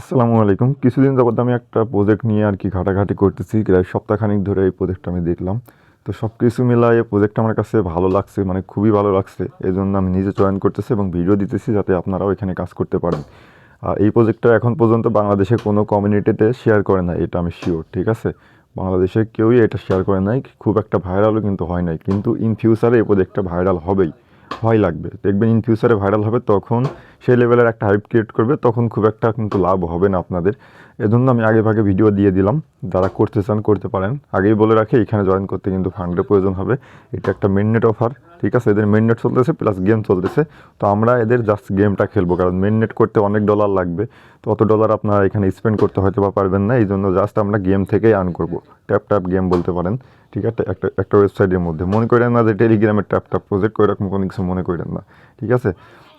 আসসালামু আলাইকুম। কিছুদিন যাবত আমি একটা প্রজেক্ট নিয়ে আর কি ঘাটাঘাটি করতেছি। প্রায় সপ্তাহখানিক ধরে এই প্রজেক্টটা আমি দেখলাম। তো সব কিছু মিলায়ে প্রজেক্টটা আমার কাছে ভালো লাগছে মানে খুবই ভালো লাগছে। এই জন্য আমি নিজে চয়ন করতেছি এবং ভিডিও দিতেছি যাতে আপনারাও এখানে কাজ করতে পারেন। আর এই প্রজেক্টটা এখন পর্যন্ত বাংলাদেশে কোনো কমিউনিটিতে শেয়ার করে নাই, এটা আমি শিওর ঠিক আছে? বাংলাদেশে কেউই এটা শেয়ার করে নাই। খুব একটা ভাইরালও কিন্তু হয় নাই। কিন্তু ইন ফিউচারে এই প্রজেক্টটা ভাইরাল হবেই। হয় লাগবে। দেখবেন ইন ফিউচারে ভাইরাল হবে, তখন সেই লেভেলের একটা হাইপ ক্রিয়েট করবে, তখন খুব একটা কিন্তু লাভ হবে না আপনাদের। এজন্য আমি আগে ভাগে ভিডিও দিয়ে দিলাম। যারা করতে চান, করতে পারেন। আগেই বলে রাখি, এখানে জয়েন করতে কিন্তু ফান্ডের প্রয়োজন হবে। এটা একটা মেন নেট অফার ঠিক আছে? এদের মেন নেট চলতেছে প্লাস গেম চলতেছে। তো আমরা এদের জাস্ট গেমটা খেলব, কারণ মেন নেট করতে অনেক ডলার লাগবে। তো অত ডলার আপনারা এখানে স্পেন্ড করতে হয়তো বা পারবেন না এই জন্য জাস্ট আমরা গেম থেকেই আর্ন করব। ট্যাপ ট্যাপ গেম বলতে পারেন, ঠিক আছে? একটা একটা ওয়েবসাইটের মধ্যে। মনে করেন না যে টেলিগ্রামের ট্যাপ ট্যাপ প্রজেক্ট এরকম কোনো কিছু মনে করেন না, ঠিক আছে?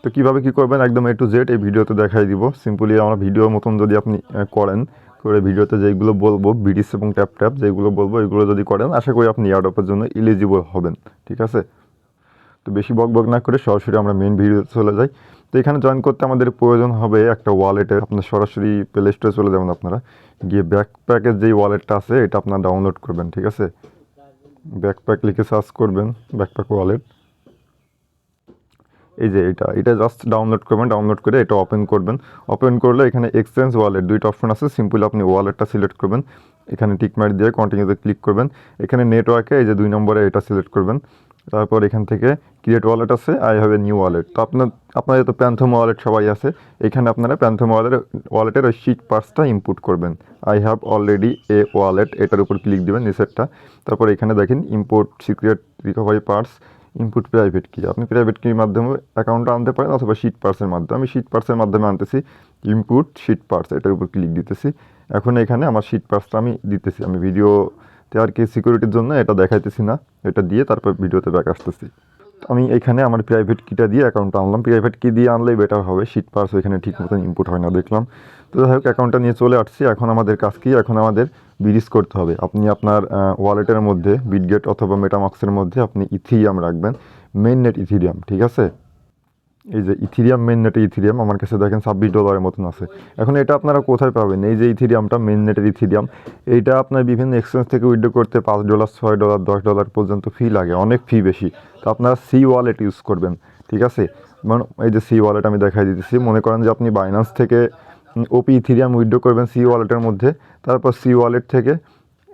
তো কীভাবে কী করবেন? একদম এ টু জেড এই ভিডিওতে দেখাই দিব। সিম্পলি আমরা ভিডিওর মতন যদি আপনি করেন, করে ভিডিওতে যেগুলো বলব বিডিস এবং ট্যাপ ট্যাপ যেগুলো বলব, এগুলো যদি করেন, আশা করি আপনি ইয়ারডপের জন্য এলিজিবল হবেন, ঠিক আছে? তো বেশি বক বক না করে সরাসরি আমরা মেন ভিডিওতে চলে যাই। তো এখানে জয়েন করতে আমাদের প্রয়োজন হবে একটা ওয়ালেটের আপনার সরাসরি প্লে স্টোরে চলে যাবেন আপনারা। গিয়ে ব্যাকপ্যাকের যেই ওয়ালেটটা আছে, এটা আপনারা ডাউনলোড করবেন, ঠিক আছে? ব্যাকপ্যাক লিখে সার্চ করবেন ব্যাকপ্যাক ওয়ালেট এই যে এটা এটা জাস্ট ডাউনলোড করবেন ডাউনলোড করে এটা ওপেন করবেন। ওপেন করলে এখানে এক্সচেঞ্জ ওয়ালেট দুইটা অপশন আছে। সিম্পলি আপনি ওয়ালেটটা সিলেক্ট করবেন। এখানে টিক মার্ক দিয়ে কন্টিনিউতে ক্লিক করবেন। এখানে নেটওয়ার্কে এই যে দুই নম্বরে এটা সিলেক্ট করবেন। তারপর এখান থেকে ক্রিয়েট ওয়ালেট আছে I have a new wallet তো আপনার, আপনাদের তো প্যান্থম ওয়ালেট সবাই আছে। এখানে আপনারা প্যান্থম ওয়ালেট ওয়ালেটের ওই শিট পার্সটা ইনপুট করবেন। I have already a wallet এটার উপর ক্লিক দিবেন নিচেরটা তারপর এখানে দেখেন import secret recovery phrase input private key আপনি প্রাইভেট কির মাধ্যমে অ্যাকাউন্টটা আনতে পারেন অথবা শিট পার্সের মাধ্যমে। আমি শিট পার্সের মাধ্যমে আনতেছি ইনপুট শিট পার্স এটার উপর ক্লিক দিতেছি। এখন এখানে আমার শিট পার্সটা আমি দিতেছি। আমি ভিডিওতে আর কি সিকিউরিটির জন্য এটা দেখাইতেছি না। এটা দিয়ে তারপর ভিডিওতে ব্যাক আসতেছি। আমি এখানে আমার প্রাইভেট কিটা দিয়ে অ্যাকাউন্টটা আনলাম। প্রাইভেট কি দিয়ে আনলেই বেটার হবে। শিট পার্স ওইখানে ঠিক মতন ইনপুট হয় না দেখলাম। তো যাই হোক অ্যাকাউন্টটা নিয়ে চলে আসছি। এখন আমাদের কাজ কি? এখন আমাদের বিডিস করতে হবে। আপনি আপনার ওয়ালেটের মধ্যে বিটগেট অথবা মেটামাক্সের মধ্যে আপনি ইথিরিয়াম রাখবেন। মেইন নেট ইথিরিয়াম ঠিক আছে? এই যে ইথিরিয়াম মেন নেটের ইথিরিয়াম আমার কাছে দেখেন ছাব্বিশ ডলারের মতন আছে। এখন এটা আপনারা কোথায় পাবেন? এই যে ইথিরিয়ামটা মেন নেটের ইথিরিয়াম এইটা আপনার বিভিন্ন এক্সচেঞ্জ থেকে উইড্রো করতে পাঁচ ডলার ছয় ডলার দশ ডলার পর্যন্ত ফি লাগে, অনেক ফি বেশি। তো আপনারা সি ওয়ালেট ইউজ করবেন, ঠিক আছে? মানে এই যে সি ওয়ালেট আমি দেখাই দিতেছি, মনে করেন যে আপনি বাইন্যান্স থেকে ওপি ইথিরিয়াম উইড্রো করবেন সি ওয়ালেটের মধ্যে, তারপর সি ওয়ালেট থেকে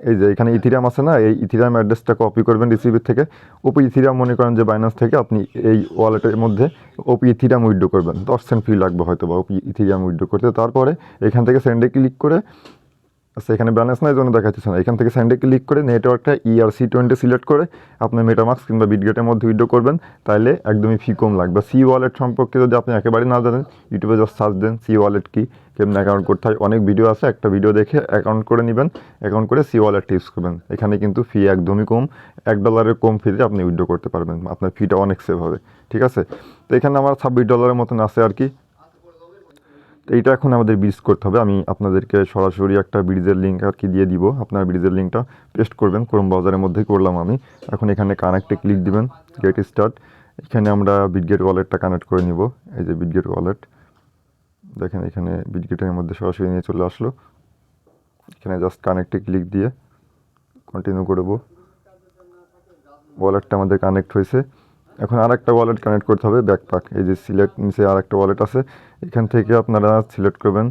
এই যে এখানে ইথিরাম আছে না এই ইথিরাম অ্যাড্রেসটা কপি করবেন রিসিভের থেকে। ওপি ইথিরাম মনে করেন যে বাইন্যান্স থেকে আপনি এই ওয়ালেটের মধ্যে ওপি ইথিরাম উইড্রো করবেন। দশ সেন্ট ফি লাগবে হয়তো বা ওপি ইথিরাম উইড্রো করতে। তারপরে এখান থেকে সেন্ডে ক্লিক করে আচ্ছা এখানে ব্যালেন্স নাই জন্য দেখাচ্ছি না। এখান থেকে স্যান্ডে ক্লিক করে নেটওয়ার্কটা ইআরসি টোয়েন্টি সিলেক্ট করে আপনি মেটামাক্স কিংবা বিটগেটের মধ্যে উইড্রো করবেন তাহলে একদমই ফি কম লাগবে। সি ওয়ালেট সম্পর্কে যদি আপনি একেবারেই না জানেন ইউটিউবে জাস্ট সার্চ দেন সি ওয়ালেট কি, কেমন অ্যাকাউন্ট করতে হয়, অনেক ভিডিও আছে, একটা ভিডিও দেখে অ্যাকাউন্ট করে নেবেন অ্যাকাউন্ট করে সি ওয়ালেট ইউজ করবেন। এখানে কিন্তু ফি একদমই কম, এক ডলারের কম ফিতে আপনি উইড্রো করতে পারবেন, আপনার ফিটা অনেক সেভ হবে, ঠিক আছে? তো এখানে আমার ছাব্বিশ ডলারের মতন আছে আর কি তো এইটা এখন আমাদের ব্রিজ করতে হবে। আমি আপনাদেরকে সরাসরি একটা ব্রিজের লিঙ্ক আর কি দিয়ে দিব। আপনার ব্রিজের লিঙ্কটা পেস্ট করবেন। ক্রোম ব্রাউজারের মধ্যেই করলাম আমি। এখন এখানে কানেক্টে ক্লিক দিবেন। গেট স্টার্ট এখানে আমরা বিটগেট ওয়ালেটটা কানেক্ট করে নিব। এই যে বিটগেট ওয়ালেট দেখেন এখানে বিটগেটের মধ্যে সরাসরি নিয়ে চলে আসলো। এখানে জাস্ট কানেক্টে ক্লিক দিয়ে কন্টিনিউ করব ওয়ালেটটা আমাদের কানেক্ট হয়েছে। এখন আর একটা ওয়ালেট কানেক্ট করতে হবে ব্যাকপ্যাক এই যে সিলেক্ট নিচে আর একটা ওয়ালেট আছে, এখান থেকে আপনারা সিলেক্ট করবেন।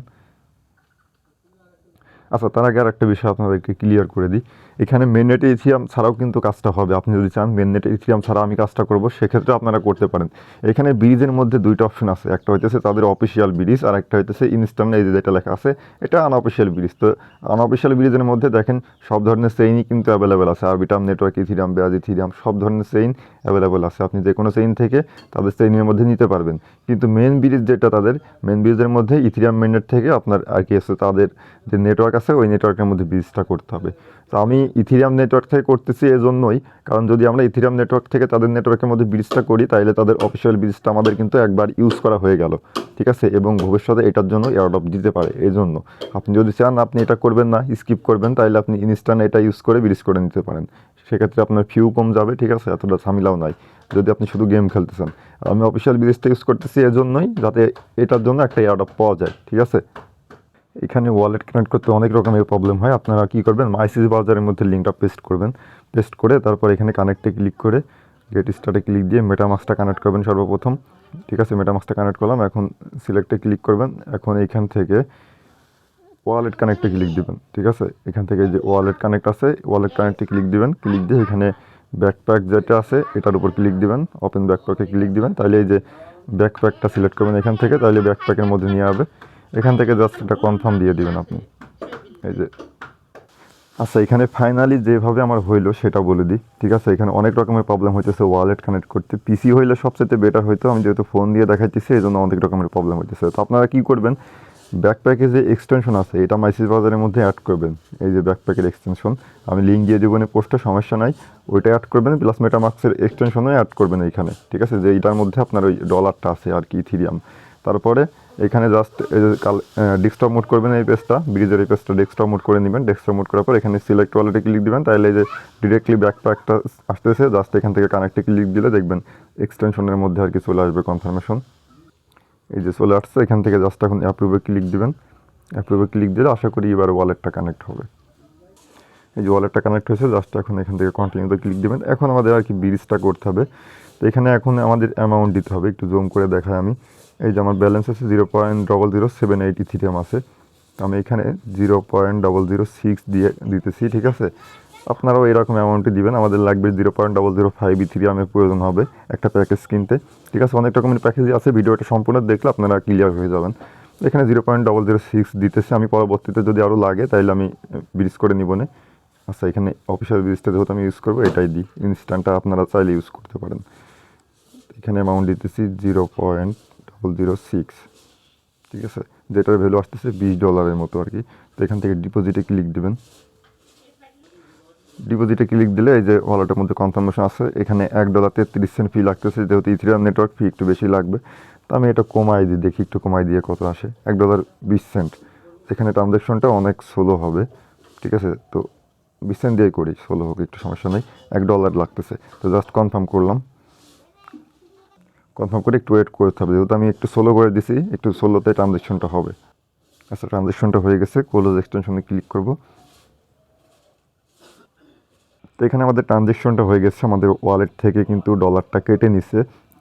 আচ্ছা তার আগে আর একটা বিষয় আপনাদেরকে ক্লিয়ার করে দিই। এখানে মেন নেটে ইথিয়াম ছাড়াও কিন্তু কাজটা হবে। আপনি যদি চান মেন নেটে ইথিয়াম ছাড়া আমি কাজটা করব, সেক্ষেত্রে আপনারা করতে পারেন। এখানে ব্রিজের মধ্যে দুইটা অপশন আছে। একটা হইতেছে তাদের অফিসিয়াল ব্রিজ আর একটা হইতেছে ইনস্ট্যান্ট এই যেটা লেখা আছে, এটা আনঅফিসিয়াল ব্রিজ তো আনঅফিসিয়াল ব্রিজের মধ্যে দেখেন সব ধরনের সেইনই কিন্তু অ্যাভেলেবেল আছে। আরবিটাম নেটওয়ার্ক ইথিরাম বেয়াজ ইথিরাম সব ধরনের সেইন অ্যাভেলেবেল আছে। আপনি যে কোনো সেইন থেকে তাদের সেইনের মধ্যে নিতে পারবেন। কিন্তু মেন ব্রিজ যেটা তাদের মেন ব্রিজের মধ্যে ইথিরিয়াম মেনের থেকে আপনার আর কি আছে, তাদের যে নেটওয়ার্ক আছে, ওই নেটওয়ার্কের মধ্যে ব্রিজটা করতে হবে। তো আমি ইথিরিয়াম নেটওয়ার্ক থেকে করতেছি এজন্যই। কারণ যদি আমরা ইথিরিয়াম নেটওয়ার্ক থেকে তাদের নেটওয়ার্কের মধ্যে ব্রিজটা করি তাহলে তাদের অফিসিয়াল ব্রিজটা আমাদের কিন্তু একবার ইউজ করা হয়ে গেল। ঠিক আছে? এবং ভবিষ্যতে এটার জন্য এয়ারডপ দিতে পারে এই জন্য আপনি যদি চান, আপনি এটা করবেন না স্কিপ করবেন তাহলে আপনি ইনস্ট্যান্ট এটা ইউজ করে ব্রিজ করে নিতে পারেন। সেক্ষেত্রে আপনার ফিউ কম যাবে, ঠিক আছে? এতটা ঝামেলাও নাই, যদি আপনি শুধু গেম খেলতে চান। আমি অফিসিয়াল ব্রিজটা ইউজ করতেছি এজন্যই, যাতে এটার জন্য একটা এয়ারডপ পাওয়া যায়, ঠিক আছে? এখানে ওয়ালেট কানেক্ট করতে অনেক রকমের প্রবলেম হয়। আপনারা কী করবেন? মাইসিস ব্রাউজারের মধ্যে লিঙ্কটা পেস্ট করবেন। পেস্ট করে তারপর এখানে কানেক্টে ক্লিক করে গেট স্টার্টে ক্লিক দিয়ে মেটামাক্সটা কানেক্ট করবেন সর্বপ্রথম। ঠিক আছে? মেটামাক্সটা কানেক্ট করলাম। এখন সিলেক্টে ক্লিক করবেন। এখন এইখান থেকে ওয়ালেট কানেক্টে ক্লিক দিবেন। ঠিক আছে? এখান থেকে যে ওয়ালেট কানেক্ট আছে ওয়ালেট কানেক্টে ক্লিক দিবেন। ক্লিক দিয়ে এখানে ব্যাকপ্যাক যেটা আছে, এটার উপর ক্লিক দিবেন। ওপেন ব্যাকপ্যাকে ক্লিক দিবেন। তাহলে এই যে ব্যাকপ্যাকটা সিলেক্ট করবেন এখান থেকে তাহলে ব্যাকপ্যাকের মধ্যে নিয়ে হবে এখান থেকে জাস্ট এটা কনফার্ম দিয়ে দিবেন আপনি। এই যে আচ্ছা এখানে ফাইনালি যেভাবে আমার হইল সেটা বলে দিই, ঠিক আছে? এখানে অনেক রকমের প্রবলেম হইতেছে ওয়ালেট কানেক্ট করতে। পিসি হইলে সবচেয়ে বেটার হইতো, আমি যেহেতু ফোন দিয়ে দেখাইতেছি এই জন্য অনেক রকমের প্রবলেম হইতেছে। তো আপনারা কী করবেন? ব্যাকপ্যাকে যে এক্সটেনশন আছে, এটা মাইসিস বাজারের মধ্যে অ্যাড করবেন। এই যে ব্যাকপ্যাকের এক্সটেনশন আমি লিঙ্ক দিয়ে দেবো পোস্টে সমস্যা নাই। ওইটা অ্যাড করবেন প্লাস মেটামাক্সের এক্সটেনশনও অ্যাড করবেন এইখানে, ঠিক আছে? যে এইটার মধ্যে আপনার ওই ডলারটা আছে আর কি ইথিরিয়াম তারপরে এখানে জাস্ট এই যে কাল ডেস্কটপ মোড করবেন এই পেজটা ব্রিজের এই পেজটা ডেস্কটপ মোড করে নেবেন। ডেস্কটপ মোড করার পর এখানে সিলেক্ট ওয়ালেটে ক্লিক দিবেন। তাহলে যে ডিরেক্টলি ব্যাকপ্যাকটা আসতেছে জাস্ট এখান থেকে কানেক্টে ক্লিক দিলে দেখবেন এক্সটেনশনের মধ্যে আর কি চলে আসবে কনফার্মেশন এই যে চলে আসছে, এখান থেকে জাস্ট এখন অ্যাপ্রুভে ক্লিক দিবেন। অ্যাপ্রুভে ক্লিক দিলে আশা করি এবার ওয়ালেটটা কানেক্ট হবে। এই যে ওয়ালেটটা কানেক্ট হয়েছে জাস্ট এখন এখান থেকে কন্টিনিউতে ক্লিক দিবেন। এখন আমাদের আর কি ব্রিজটা করতে হবে। তো এখানে এখন আমাদের অ্যামাউন্ট দিতে হবে, একটু জুম করে দেখাই আমি। এই যে আমার ব্যালেন্স আছে zero point double zero seven eighty three M আছে। আমি এখানে zero point double zero six দিয়ে দিতেছি, ঠিক আছে? আপনারাও এরকম অ্যামাউন্টই দিবেন, আমাদের লাগবে zero point double zero five ইথিরিয়ামের প্রয়োজন হবে একটা প্যাকেজ কিনতে। ঠিক আছে, অনেক রকমের প্যাকেজ আছে, ভিডিওটা সম্পূর্ণ দেখলে আপনারা ক্লিয়ার হয়ে যাবেন। এখানে zero point double zero six দিতেছে, আমি পরবর্তীতে যদি আরও লাগে তাহলে আমি ব্রিজ করে নিব না। আচ্ছা এখানে অফিসিয়াল ব্রিজটা যেহেতু আমি ইউজ করব, এটাই দিই। ইনস্ট্যান্টটা আপনারা চাইলে ইউজ করতে পারেন। এখানে অ্যামাউন্ট দিতেছি zero point double zero six ঠিক আছে? যেটার ভ্যালু আসতেছে বিশ ডলারের মতো আর কি। তো এখান থেকে ডিপোজিটে ক্লিক দেবেন। ডিপোজিটে ক্লিক দিলে এই যে ওয়ালেটের মধ্যে কনফার্মেশন আছে, এখানে এক ডলার তেত্রিশ সেন্ট ফি লাগতেছে, যেহেতু ইথিরিয়াম নেটওয়ার্ক ফি একটু বেশি লাগবে। তো আমি এটা কমাই দিই, দেখি একটু কমাই দিয়ে কত আসে। এক ডলার বিশ সেন্ট এখানে ট্রানজ্যাকশনটা অনেক স্লো হবে, ঠিক আছে? তো বিশ সেন্ট দিয়ে করি স্লো হোক, একটু সমস্যা নেই। এক ডলার লাগতেছে। তো জাস্ট কনফার্ম করলাম। কনফার্ম করে একটু ওয়েট করতে হবে। যেহেতু আমি একটু সোলো করে দিছি, একটু সোলোতে ট্রানজেকশনটা হবে। আচ্ছা ট্রানজেকশনটা হয়ে গেছে ক্লোজ এক্সটেনশনে ক্লিক করব। তো এখানে আমাদের ট্রানজেকশনটা হয়ে গেছে, আমাদের ওয়ালেট থেকে কিন্তু ডলারটা কেটে নিছে।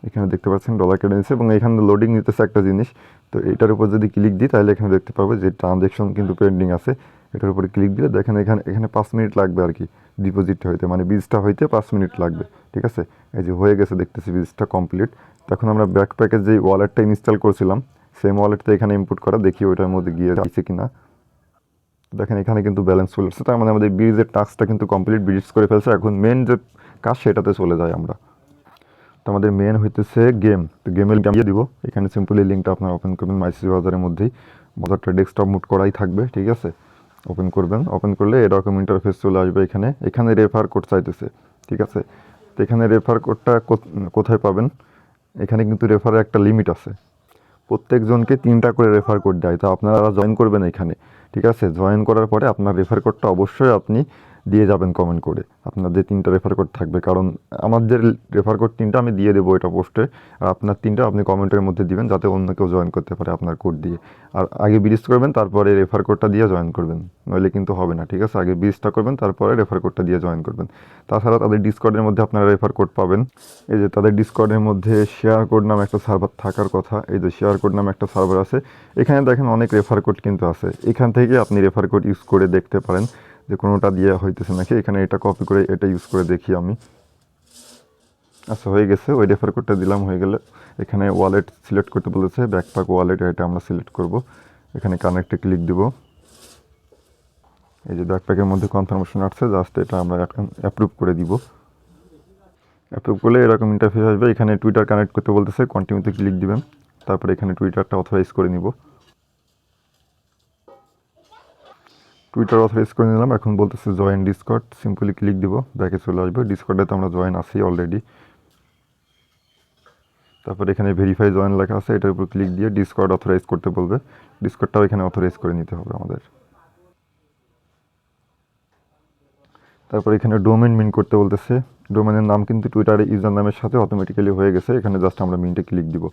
এখানে দেখতে পাচ্ছেন ডলার কেটে নিচ্ছে এবং এখানে লোডিং নিতেছে একটা জিনিস। তো এটার উপর যদি ক্লিক দিই, তাহলে এখানে দেখতে পাবো যে ট্রানজ্যাকশন কিন্তু পেন্ডিং আছে। এটার উপরে ক্লিক দিলে দেখেন এখানে এখানে পাঁচ মিনিট লাগবে আর কি ডিপোজিটটা হইতে মানে বীজটা হইতে পাঁচ মিনিট লাগবে, ঠিক আছে? এই যে হয়ে গেছে, দেখতেছি বীজটা কমপ্লিট তখন আমরা ব্যাকপ্যাকের যে ওয়ালেটটা ইনস্টল করছিলাম সেম ওয়ালেটটা এখানে ইনপুট করা, দেখি ওইটার মধ্যে গিয়ে আছে কিনা। দেখেন এখানে কিন্তু ব্যালেন্স চলে আসছে তার মানে আমাদের ব্রিজের টাস্কটা কিন্তু কমপ্লিট ব্রিজ করে ফেলছে। এখন মেন যে কাজ, সেটাতে চলে যায় আমরা। তো আমাদের মেন হইতেছে গেম তো গেমের গেম দিব। এখানে সিম্পলি লিঙ্কটা আপনার ওপেন করবেন মাইসি বাজারের মধ্যেই। বাজারটা ডেস্কটপ মুড করাই থাকবে, ঠিক আছে? ওপেন করবেন। ওপেন করলে এরকম ইন্টারফেস চলে আসবে এখানে। এখানে রেফার কোড চাইতেছে, ঠিক আছে? তো এখানে রেফার কোডটা কোথায় পাবেন? এখানে কিন্তু রেফারের একটা লিমিট আছে। প্রত্যেকজনকে তিনটা করে রেফার কোড দেয়। তো আপনারা জয়েন করবেন এখানে। ঠিক আছে? জয়েন করার পরে আপনার রেফার কোডটা অবশ্যই আপনি দিয়ে যাবেন কমেন্ট করে। আপনার যে তিনটা রেফার কোড থাকবে। কারণ আমার যে রেফার কোড তিনটা আমি দিয়ে দেবো এটা পোস্টে আর আপনার তিনটা আপনি কমেন্টের মধ্যে দিবেন যাতে অন্য কেউ জয়েন করতে পারে আপনার কোড দিয়ে। আর আগে ব্রিজ করবেন, তারপরে রেফার কোডটা দিয়ে জয়েন করবেন। নইলে কিন্তু হবে না, ঠিক আছে? আগে ব্রিজটা করবেন, তারপরে রেফার কোডটা দিয়ে জয়েন করবেন। তাছাড়া তাদের ডিসকর্ডের মধ্যে আপনারা রেফার কোড পাবেন। এই যে তাদের ডিসকর্ডের মধ্যে শেয়ার কোড নামে একটা সার্ভার থাকার কথা। এই যে শেয়ার কোড নামে একটা সার্ভার আছে। এখানে দেখেন অনেক রেফার কোড কিন্তু আছে। এখান থেকে আপনি রেফার কোড ইউজ করে দেখতে পারেন। যে কোনোটা দিয়ে হইতেছে নাকি, এখানে এটা কপি করে এটা ইউজ করে দেখি আমি। আচ্ছা হয়ে গেছে, ওই রেফার কোডটা দিলাম, হয়ে গেলে এখানে ওয়ালেট সিলেক্ট করতে বলেছে ব্যাকপ্যাক ওয়ালেট এটা আমরা সিলেক্ট করব। এখানে কানেক্টে ক্লিক দিব। এই যে ব্যাকপ্যাকের মধ্যে কনফার্মেশন আসছে জাস্ট এটা আমরা অ্যাপ্রুভ করে দিব। অ্যাপ্রুভ করলে এরকম ইন্টারফেস আসবে, এখানে টুইটার কানেক্ট করতে বলতেছে কন্টিনিউতে ক্লিক দিবেন, তারপরে এখানে টুইটারটা অথরাইজ করে নিব। টুইটার অথরাইজ করে নিলাম। এখন বলতেছে জয়েন ডিসকর্ড সিম্পলি ক্লিক দিব, ব্যাকে চলে আসবে। ডিসকর্ডে তো আমরা জয়েন আছি অলরেডি তারপর এখানে ভেরিফাই জয়েন লেখা আছে, এটার উপর ক্লিক দিয়ে ডিসকর্ড অথরাইজ করতে বলবে। ডিসকর্ডটাও এখানে অথরাইজ করে নিতে হবে আমাদের। তারপর এখানে ডোমেন মিন করতে বলতেছে। ডোমেনের নাম কিন্তু টুইটারে ইউজার নামের সাথে অটোমেটিক্যালি হয়ে গেছে। এখানে জাস্ট আমরা মিনটে ক্লিক দিব।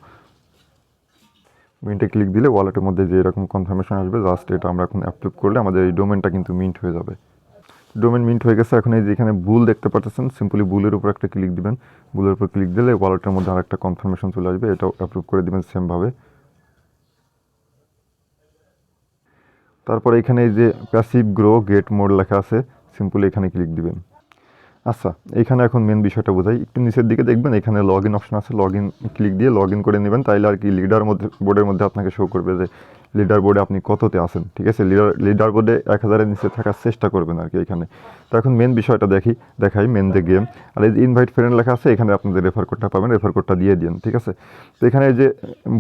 মিন্টে ক্লিক দিলে ওয়ালেটের মধ্যে যে এরকম কনফার্মেশন আসবে জাস্ট এটা আমরা এখন অ্যাপ্রুভ করলে আমাদের এই ডোমেনটা কিন্তু মিন্ট হয়ে যাবে। ডোমেন মিন্ট হয়ে গেছে, এখন এই যে এখানে বুল দেখতে পাচ্ছেন সিম্পলি বুলের উপর একটা ক্লিক দিবেন। বুলের উপর ক্লিক দিলে ওয়ালেটের মধ্যে আরেকটা কনফার্মেশন চলে আসবে, এটাও অ্যাপ্রুভ করে দিবেন সেমভাবে তারপরে এখানে এই যে প্যাসিভ গ্রো গেট মোড লেখা আছে সিম্পলি এখানে ক্লিক দিবেন। আচ্ছা এখানে এখন মেন বিষয়টা বোঝাই। একটু নিচের দিকে দেখবেন, এখানে লগ ইন অপশন আছে লগ ইন ক্লিক দিয়ে লগ ইন করে নেবেন, তাইলে আর কি লিডার মধ্যে বোর্ডের মধ্যে আপনাকে শো করবে যে লিডার বোর্ডে আপনি কততে আছেন, ঠিক আছে? লিডার লিডার বোর্ডে এক হাজারের নিচে থাকার চেষ্টা করবেন আর কি এখানে। তো এখন মেন বিষয়টা দেখি, দেখাই মেন যে গেম আর এই যে ইনভাইট ফ্রেন্ড লেখা আছে, এখানে আপনাদের রেফার কোডটা পাবেন রেফার কোডটা দিয়ে দিন, ঠিক আছে? তো এখানে যে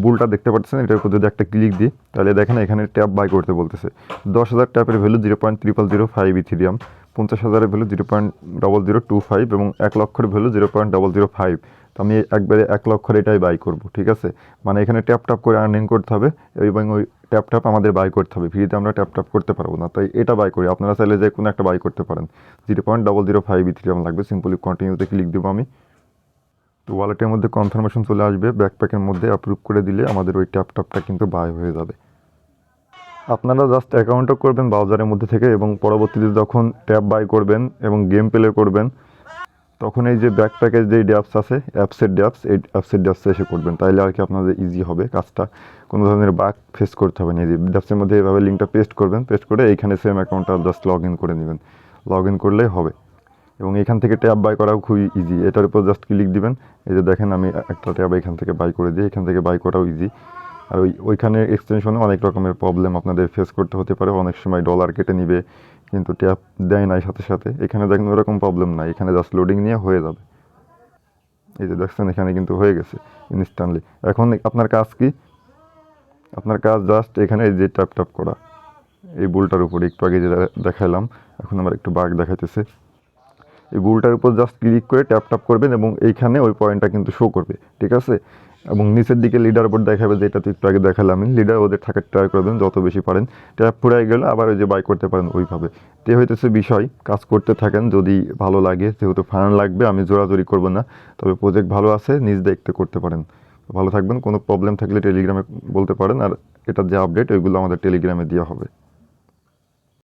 বুলটা দেখতে পাচ্ছেন, এটার উপর যদি একটা ক্লিক দিই তাহলে দেখেন এখানে ট্যাপ বাই করতে বলতেছে। দশ হাজার ট্যাপের value zero point triple zero five Ethereum পঞ্চাশ হাজারের value zero point double zero two five এবং এক লক্ষের value zero point double zero five তো আমি একবারে এক লক্ষের এটাই বাই করব, ঠিক আছে? মানে এখানে ট্যাপ ট্যাপ করে আর্নিং করতে হবে এবং ওই ট্যাপ ট্যাপ আমাদের বাই করতে হবে। ফ্রিতে আমরা ট্যাপ ট্যাপ করতে পারব না, তাই এটা বাই করি। আপনারা চাইলে যে কোনো একটা বাই করতে পারেন। Zero point double zero five Ethereum লাগবে সিম্পলি কন্টিনিউতে ক্লিক দেবো আমি। তো ওয়ালেটের মধ্যে কনফার্মেশন চলে আসবে ব্যাকপ্যাকের মধ্যে অ্যাপ্রুভ করে দিলে আমাদের ওই ট্যাপ ট্যাপটা কিন্তু বাই হয়ে যাবে। আপনারা জাস্ট অ্যাকাউন্টও করবেন ব্রাউজারের মধ্যে থেকে এবং পরবর্তীতে যখন ট্যাব বাই করবেন এবং গেম প্লে করবেন, তখন এই যে ব্যাক প্যাকেজ যে ড্যাপস আছে অ্যাপসের ড্যাপস এই অ্যাপসের ড্যাপসে এসে করবেন। তাইলে আর কি আপনাদের ইজি হবে কাজটা। কোনো ধরনের বাক ফেস করতে হবে না। এই ড্যাপসের মধ্যে এভাবে লিঙ্কটা পেস্ট করবেন পেস্ট করে এইখানে সেম অ্যাকাউন্টটা জাস্ট লগ ইন করে নেবেন। লগ ইন করলেই হবে। এবং এখান থেকে ট্যাব বাই করাও খুবই ইজি এটার উপর জাস্ট ক্লিক দিবেন। এই যে দেখেন আমি একটা ট্যাব এখান থেকে বাই করে দিই। এখান থেকে বাই করাও ইজি আর ওই, ওইখানে এক্সটেনশনে অনেক রকমের প্রবলেম আপনাদের ফেস করতে হতে পারে। অনেক সময় ডলার কেটে নিবে, কিন্তু ট্যাপ দেয় নাই সাথে সাথে। এখানে দেখেন ওরকম প্রবলেম নাই, এখানে জাস্ট লোডিং নিয়ে হয়ে যাবে। এই যে দেখছেন, এখানে কিন্তু হয়ে গেছে ইনস্ট্যান্টলি এখন আপনার কাজ কি? আপনার কাজ জাস্ট এখানে এই যে ট্যাপ ট্যাপ করা। এই বুলটার উপরে একটু আগে যেটা দেখাইলাম, এখন আমার একটু বাঘ দেখাইতেছে। এই বুলটার উপর জাস্ট ক্লিক করে ট্যাপ ট্যাপ করবেন এবং এইখানে ওই পয়েন্টটা কিন্তু শো করবে, ঠিক আছে? এবং নিচের দিকে লিডার বোর্ড দেখাবে, যেটা তো একটু আগে দেখালাম লিডার ওদের থাকার ট্রাই করবেন যত বেশি পারেন। ট্যাপ ফুরাই গেলে, আবার ওই যে বাই করতে পারেন, ওইভাবে। তে হইতেছে বিষয়, কাজ করতে থাকেন, যদি ভালো লাগে, যেহেতু ফান্ড লাগবে, আমি জোরাজোরি করব না। তবে প্রজেক্ট ভালো আছে, নিজ দেখতে করতে পারেন। ভালো থাকবেন, কোনো প্রবলেম থাকলে টেলিগ্রামে বলতে পারেন, আর এটার যে আপডেট ওইগুলো আমাদের টেলিগ্রামে দেওয়া হবে।